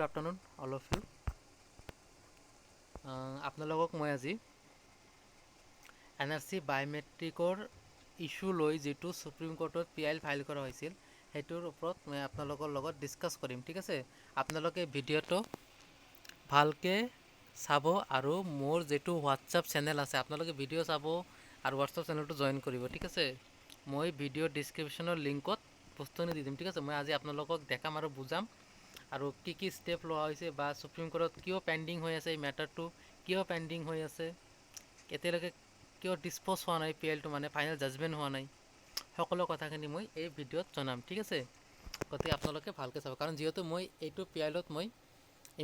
Good afternoon all of you আপোনালোকক মই আজি এন আৰ চি বায়'মেট্ৰিকৰ ইছ্যু লৈ যিটো ছুপ্ৰিম কোৰ্টত পি আইল ফাইল কৰা হৈছিল, সেইটোৰ ওপৰত মই আপোনালোকৰ লগত ডিছকাছ কৰিম, ঠিক আছে? আপোনালোকে ভিডিঅ'টো ভালকৈ চাব আৰু মোৰ যিটো হোৱাটছআপ চেনেল আছে, আপোনালোকে ভিডিঅ' চাব আৰু হোৱাটছআপ চেনেলটো জইন কৰিব, ঠিক আছে? মই ভিডিঅ' ডিছক্ৰিপশ্যনৰ লিংকত বস্তুখিনি দি দিম, ঠিক আছে? মই আজি আপোনালোকক দেখাম আৰু বুজাম আৰু কি কি ষ্টেপ লোৱা হৈছে বা ছুপ্ৰিম কোৰ্টত কিয় পেণ্ডিং হৈ আছে এই মেটাৰটো কিয় পেণ্ডিং হৈ আছে? এতিয়ালৈকে কিয় ডিছপ'জ হোৱা নাই পি এলটো মানে ফাইনেল জাজমেণ্ট হোৱা নাই? সকলো কথাখিনি মই এই ভিডিঅ'ত জনাম, ঠিক আছে? গতিকে আপোনালোকে ভালকৈ চাব। কাৰণ যিহেতু মই এইটো পি এলত মই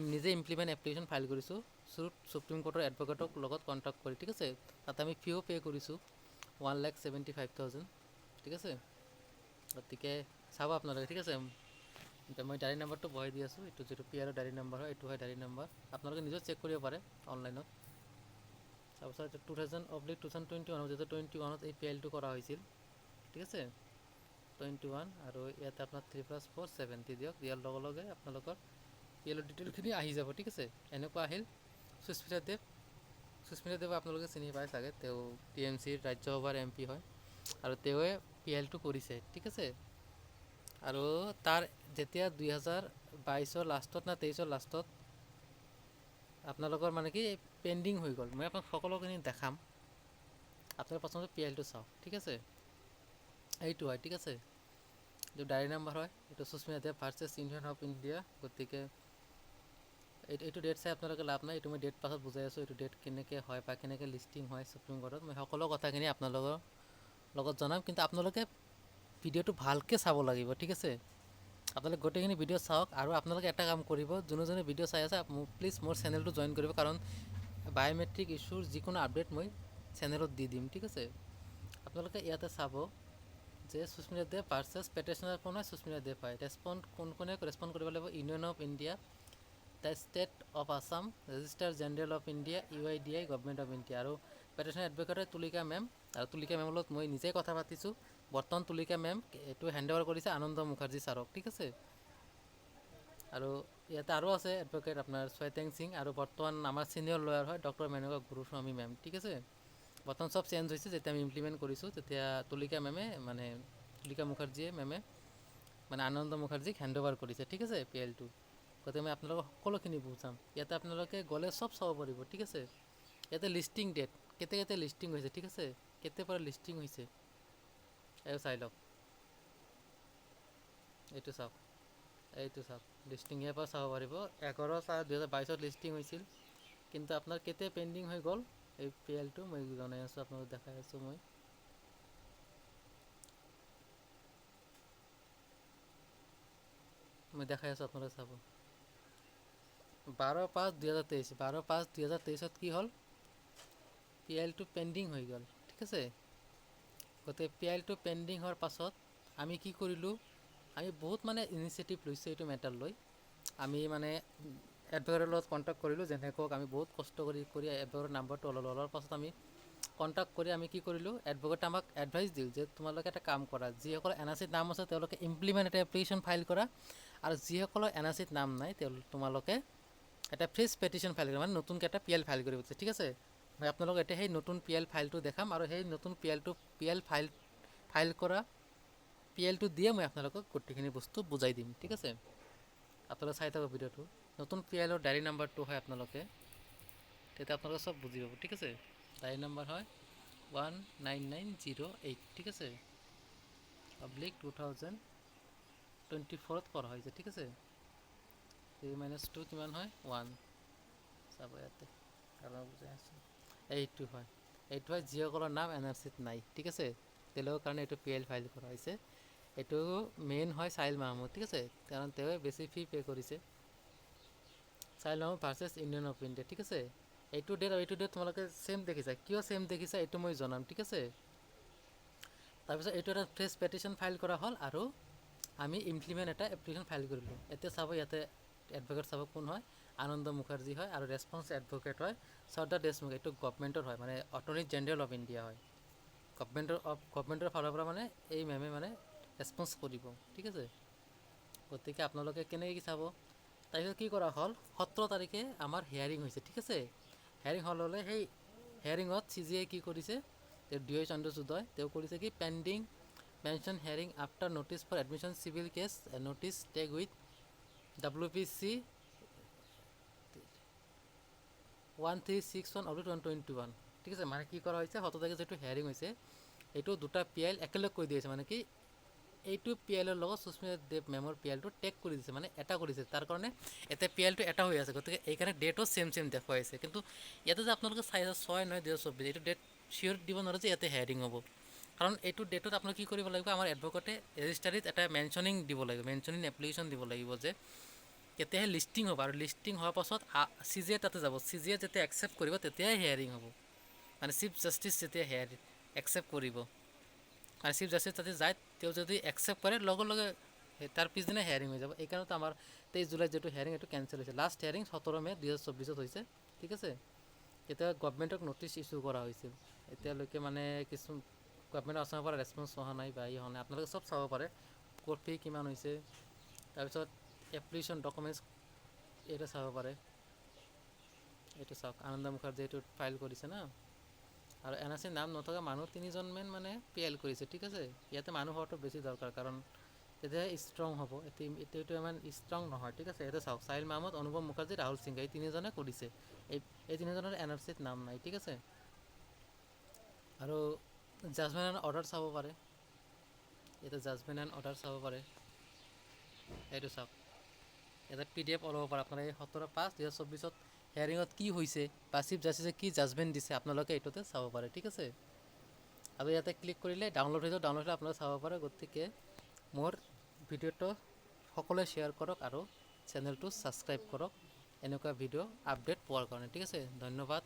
নিজে ইমপ্লিমেণ্ট এপ্লিকেশ্যন ফাইল কৰিছোঁ চুপ ছুপ্ৰিম কোৰ্টৰ এডভকেটক লগত কণ্টেক্ট কৰি, ঠিক আছে? তাতে আমি ফিও পে' কৰিছোঁ one lakh seventy five thousand ঠিক আছে? গতিকে চাব আপোনালোকে, ঠিক আছে? এতিয়া মই ডায়েৰী নাম্বাৰটো বহাই দি আছোঁ। এইটো যিটো পি আৰৰ ডায়েৰী নাম্বাৰ হয়, এইটো হয় ডায়েৰী নাম্বাৰ। আপোনালোকে নিজেও চেক কৰিব পাৰে অনলাইনত তাৰপিছত two thousand oblique two thousand twenty ওৱানত যিহেতু টুৱেণ্টি ওৱানত এই পি এলটো কৰা হৈছিল। ঠিক আছে? টুৱেণ্টি ওৱান আৰু ইয়াতে আপোনাৰ থ্ৰী প্লাছ ফ'ৰ ছেভেণ্টি দিয়ক। দিয়াৰ লগে লগে আপোনালোকৰ পি এলৰ ডিটেইলখিনি আহি যাব, ঠিক আছে? এনেকুৱা আহিল। সুস্মিতা দেৱ সুস্মিতা দেৱ আপোনালোকে চিনি পায় চাগে? তেওঁ টি এম চিৰ ৰাজ্যসভাৰ এম পি হয়। আৰু তেওঁৱে পি এলটো কৰিছে, ঠিক আছে? আৰু তাৰ যেতিয়া দুই হাজাৰ বাইছৰ লাষ্টত না তেইছৰ লাষ্টত আপোনালোকৰ মানে কি পেণ্ডিং হৈ গ'ল। মই আপোনাক সকলোখিনি দেখাম। আপোনালোকে প্ৰথমতে পি এলটো চাওক, ঠিক আছে? এইটো হয়, ঠিক আছে? এইটো ডায়েৰী নাম্বাৰ হয়, এইটো Susmita Dev versus union of India, গতিকে এইটো এইটো ডেট চাই আপোনালোকে লাভ নাই, এইটো মই ডেট পাছত বুজাই আছোঁ, এইটো ডেট কেনেকৈ হয় বা কেনেকৈ লিষ্টিং হয় ছুপ্ৰিম কোৰ্টত মই সকলো কথাখিনি আপোনালোকৰ লগত জনাম। কিন্তু আপোনালোকে ভিডিঅ'টো ভালকৈ চাব লাগিব, ঠিক আছে? আপোনালোকে গোটেইখিনি ভিডিঅ' চাওক আৰু আপোনালোকে এটা কাম কৰিব, যোনে যোনে ভিডিঅ' চাই আছে প্লিজ মোৰ চেনেলটো জইন কৰিব, কাৰণ বায়'মেট্ৰিক ইছ্যুৰ যিকোনো আপডেট মই চেনেলত দি দিম, ঠিক আছে? আপোনালোকে ইয়াতে চাব যে সুস্মিতা দেৱ ভাৰ্চেছ পেটিশ্যনাৰ কোন হয়, সুস্মিতা দেৱ হয়। ৰেচপণ্ড কোন কোনে ৰেচপণ্ড কৰিব লাগিব? Union of India the state of Assam registrar general of India U I D I government of India আৰু পেটিশ্যন এডভকেট তুলিকা মেম। আৰু তুলিকা মেমৰ লগত মই নিজেই কথা পাতিছোঁ। বৰ্তমান তুলিকা মেম, এইটো হেণ্ড অভাৰ কৰিছে আনন্দ মুখাৰ্জী ছাৰক, ঠিক আছে? আৰু ইয়াতে আৰু আছে এডভকেট আপোনাৰ চৈতেং সিং আৰু বৰ্তমান আমাৰ ছিনিয়ৰ লয়াৰ হয় ডক্টৰ মেনকা গুৰুস্বামী মেম, ঠিক আছে? বৰ্তমান চব চেঞ্জ হৈছে, যেতিয়া আমি ইমপ্লিমেণ্ট কৰিছোঁ, তেতিয়া তুলিকা মেমে মানে তুলিকা মুখাৰ্জীয়ে মেমে মানে আনন্দ মুখাৰ্জীক হেণ্ড অভাৰ কৰিছে, ঠিক আছে পি এল এলটো গতিকে মই আপোনালোকক সকলোখিনি বুজাম। ইয়াতে আপোনালোকে গ'লে চব চাব পাৰিব, ঠিক আছে? ইয়াতে লিষ্টিং ডেট কেতিয়া কেতিয়া লিষ্টিং হৈছে, ঠিক আছে? কেতিয়াৰ পৰা লিষ্টিং হৈছে? এইটো চাই লওক এইটো চাওক। এইটো চাওক। লিষ্টিং ইয়াৰ পৰা চাব পাৰিব। এঘাৰ চাৰ দুহেজাৰ বাইছত লিষ্টিং হৈছিল। কিন্তু আপোনাৰ কেতিয়া পেণ্ডিং হৈ গ'ল? এই পি এলটো মই জনাই আছোঁ, আপোনালোকক দেখাই আছোঁ মই। মই দেখাই আছোঁ, আপোনালোকে চাব। বাৰ পাঁচ দুহেজাৰ তেইছ। বাৰ পাঁচ দুহেজাৰ তেইছত কি হ'ল? পি এলটো পেণ্ডিং হৈ গ'ল। ঠিক আছে? গতিকে পি এলটো পেণ্ডিং হোৱাৰ পাছত আমি কি কৰিলোঁ, আমি বহুত মানে ইনিচিয়েটিভ লৈছোঁ এইটো মেটাৰ লৈ। আমি মানে এডভকেটৰ লগত কণ্টেক্ট কৰিলোঁ যেনেকৈ আমি বহুত কষ্ট কৰি কৰি এডভকেটৰ নাম্বাৰটো ল'লোঁ লোৱাৰ পাছত আমি কণ্টেক্ট কৰি আমি কি কৰিলোঁ এডভকেটে আমাক এডভাইচ দিল যে তোমালোকে এটা কাম কৰা, যিসকলৰ এন আৰ চিত নাম আছে তেওঁলোকে ইমপ্লিমেণ্ট এটা এপ্লিকেশ্যন ফাইল কৰা আৰু যিসকলৰ এন আৰ চিত নাম নাই তেওঁ তোমালোকে এটা ফ্ৰেছ পেটিশ্যন ফাইল কৰা মানে নতুনকৈ এটা পি এল ফাইল কৰিব ঠিক আছে? মই আপোনালোকক এতিয়া সেই নতুন পি এল ফাইলটো দেখাম আৰু সেই নতুন পি এলটো পি এল ফাইল ফাইল কৰা পি এলটো দিয়ে মই আপোনালোকক গোটেইখিনি বস্তু বুজাই দিম, ঠিক আছে? আপোনালোকে চাই থাকক ভিডিঅ'টো। নতুন পি এলৰ ডায়েৰী নাম্বাৰটো হয় আপোনালোকে। তেতিয়া আপোনালোকে চব বুজি পাব, ঠিক আছে? ডায়েৰী নাম্বাৰ হয় one nine nine zero' eight ঠিক আছে? পাব্লিক টু থাউজেণ্ড টুৱেণ্টি ফ'ৰত কৰা হৈছে ঠিক আছে? থ্ৰী মাইনাছ টু কিমান হয়? ওৱান চাব ইয়াতে। কাৰণ বুজাই আছোঁ। এইটো হয়। এইটো হয় যিসকলৰ নাম এন আৰ চিত নাই, ঠিক আছে? তেওঁলোকৰ কাৰণে এইটো পি এল ফাইল কৰা হৈছে। এইটো মেইন হয় চাইল মাহমুদ, ঠিক আছে? কাৰণ তেওঁৱে বেছি ফি পে' কৰিছে। চাইল Mahmud versus union of India ঠিক আছে? এইটো ডেট আৰু এইটো ডেট তোমালোকে ছেম দেখিছা। কিয় ছেম দেখিছা এইটো মই জনাম, ঠিক আছে? তাৰপিছত এইটো এটা ফ্ৰেছ পেটিশ্যন ফাইল কৰা হ'ল আৰু আমি ইমপ্লিমেণ্ট এটা এপ্লিকেশ্যন ফাইল কৰিলোঁ। এতিয়া চাব ইয়াতে এডভকেট চাব কোন হয়। আনন্দ মুখাৰ্জী হয় আৰু ৰেছপন্স এডভকেট হয় শ্ৰদ্ধা দেশমুখ, এইটো গভমেণ্টৰ হয় মানে অটৰ্নী জেনেৰেল অফ ইণ্ডিয়া হয়। গভমেণ্টৰ, অফ, গভমেণ্টৰ ফালৰ পৰা মানে এই মেমে মানে ৰেছপন্স কৰিব, ঠিক আছে? গতিকে আপোনালোকে কেনেকৈ কি চাব? তাৰপিছত কি কৰা হ'ল? সোতৰ তাৰিখে আমাৰ হেয়াৰিং হৈছে, ঠিক আছে? হেয়াৰিং হ'ল হ'লে সেই হেয়াৰিঙত চি জি এ কি কৰিছে? তেওঁ ডি ৱাই চন্দ্ৰচূড়য় তেওঁ কৰিছে কি pending mention hearing after notice for admission civil case notice tag with W P C one three six one all one twenty one ঠিক আছে মানে কি হৈছে সোতৰ তাৰিখে যিটো হেয়াৰিং হৈছে, এইটো দুটা পি আইল একেলগ কৰি দিছে মানে কি এইটো পি এলৰ লগত সুস্মিতা দেৱ মেমৰ পি এলটো টেগ কৰি দিছে মানে এটা কৰিছে তাৰ কাৰণে এতিয়া পি এলটো এটা হৈ আছে, গতিকে এইকাৰণে ডেটো ছেম ছেম দেখুৱাইছে কিন্তু ইয়াতে যে আপোনালোকে চাই আছে, ছয়, নয় দুহেজাৰ চৌবিছ এইটো ডেট চিয়'ৰ দিব নোৱাৰে যে ইয়াতে হেয়াৰিং হ'ব। কাৰণ এইটো ডেটত আপোনালোকে কি কৰিব লাগিব, আমাৰ এডভকেটে ৰেজিষ্টাৰীত এটা মেনশ্যনিং দিব লাগিব মেনশ্যনিং এপ্লিকেশ্যন দিব লাগিব যে তেতিয়াহে লিষ্টিং হ'ব আৰু লিষ্টিং হোৱাৰ পাছত চি জি এ তাতে যাব। চি জি এ যেতিয়া একচেপ্ট কৰিব, তেতিয়াহে হেয়াৰিং হ'ব। মানে চিফ জাষ্টিছ যেতিয়া হেয়াৰ একচেপ্ট কৰিব। আৰু চিফ জাষ্টিছ তাতে যায়, তেওঁ যদি একচেপ্ট কৰে, লগে লগে তাৰ পিছদিনা হেয়াৰিং হৈ যাব। এইকাৰণেতো আমাৰ তেইছ জুলাইত যিটো হেয়াৰিং এইটো কেঞ্চেল হৈছে। লাষ্ট হেয়াৰিং সোতৰ মে' দুহেজাৰ চৌবিছত হৈছে, ঠিক আছে? এতিয়া গভমেণ্টক ন'টিছ ইছ্যু কৰা হৈছিল। এতিয়ালৈকে মানে কিছু গভমেণ্টৰ আচামৰ পৰা ৰেচপঞ্চ অহা নাই বা ই অহা নাই। আপোনালোকে চব চাব পাৰে কোৰ্ট ফি কিমান হৈছে। তাৰপিছত এপ্লিকেশ্যন ডকুমেণ্টছ এইটো চাব পাৰে এইটো চাওক আনন্দ মুখাৰ্জী এইটো ফাইল কৰিছে না? আৰু এন আৰ চিৰ নাম নথকা মানুহ তিনিজনমান মানে পি এল কৰিছে ঠিক আছে? ইয়াতে মানুহ হোৱাটো বেছি দৰকাৰ, কাৰণ তেতিয়াহে ষ্ট্ৰং হ'ব। এতিয়া এইটো ইমান ষ্ট্ৰং নহয়, ঠিক আছে? ইয়াতে চাওক, চাহিল মাহমুদ, অনুপম মুখাৰ্জী, ৰাহুল সিংহ এই তিনিজনে কৰিছে। এই এই তিনিজনৰ এন আৰ চিত নাম নাই, ঠিক আছে? আৰু জাজমেণ্ট এণ্ড অৰ্ডাৰ চাব পাৰে। ইয়াতে জাজমেণ্ট এণ্ড অৰ্ডাৰ চাব পাৰে। এইটো চাওক। ইয়াতে পি ডি এফ ওলাব পাৰে। আপোনাৰ এই সোতৰ পাঁচ, দুহেজাৰ চৌব্বিছত হেয়াৰিঙত কি হৈছে বা চিফ জাষ্টিছে কি জাজমেণ্ট দিছে, আপোনালোকে এইটোতে চাব পাৰে, ঠিক আছে? আৰু ইয়াতে ক্লিক কৰিলে ডাউনলোড হৈ যাব ডাউনলোড হ'লে আপোনালোকে চাব পাৰে, গতিকে মোৰ ভিডিঅ'টো সকলোৱে শ্বেয়াৰ কৰক আৰু চেনেলটো ছাবস্ক্ৰাইব কৰক। এনেকুৱা ভিডিঅ' আপডেট পোৱাৰ কাৰণে, ঠিক আছে? ধন্যবাদ।